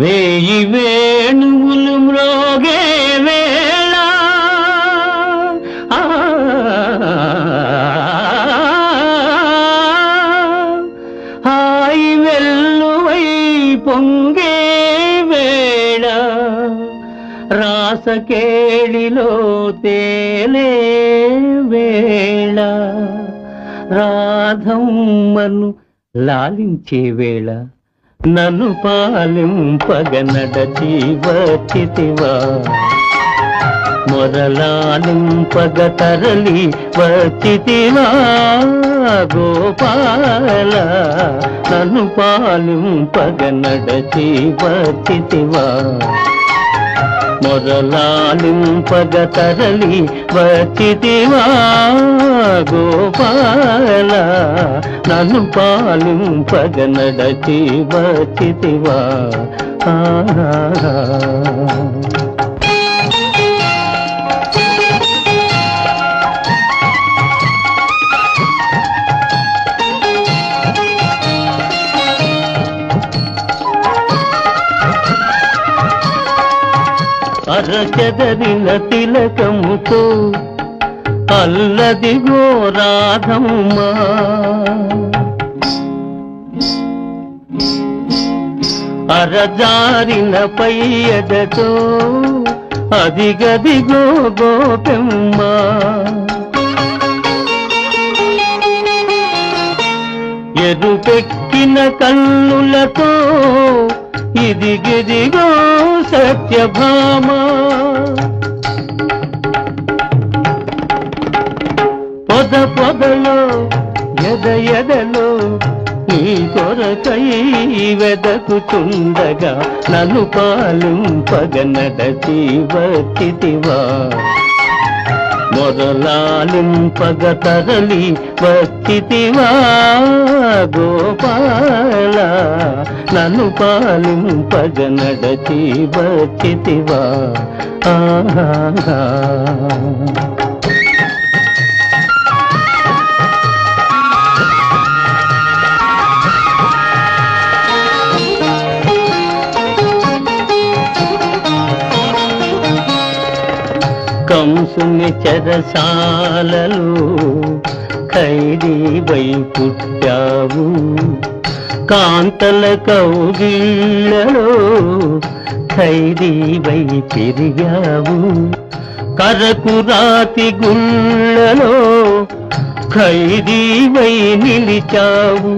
వేయి వేణువులు మ్రోగే వేళ. హాయి వెల్లువై పొంగే వేళ. రాసకేళిలో తేలే వేళ. రాధమ్మను లాలించే వేళ. నన్ను పాలింపగ నడచి మొదలాలింపగ తరలి వచ్చితివా గోపాల నన్ను పాలింపగ నడచి మొదలాలింపగ తరలి వచ్చితివా గోపాల నన్ను పాలింపగ నడచి బతివా ఆ. అరచెదరిన తిలకముతో అల్లదిగో రాధమ్మ. అరజారిన పయ్యదతో అదిగదిగో గోపెమ్మా. ఎరుపెక్కిన కన్నులతో ఇదిగిదిగో సత్యభామా. పొద ఎద ఎదలో నీ కొరకై వెదకుతుండగా నన్ను పాలింపగ నడచి వచ్చితివా మొదలాలింపగ తరలి వచ్చితివా గోపాల నన్ను పాలింపగ నడచి వచ్చితివా ఆహా కంసుని చెరసాలలో ఖైదీ వై పుట్టావు. కాంతల కౌగిళ్ళలో ఖైదీ వై పెరిగావు కరకు రాతి గుళ్ళలో ఖైదీ వై నిలిచావు.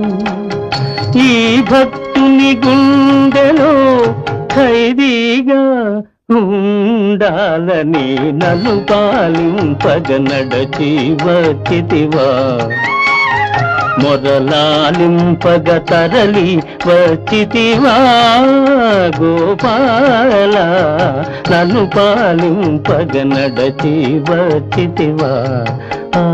ఈ భక్తుని గుండెలో ఖైదీగా ఉండాలని నన్ను పాలింపగ నడచి వచ్చితివా మొదలాలింపగ తరలి వచ్చితివా గోపాల నన్ను పాలింపగ నడచి వచ్చితివా ఆ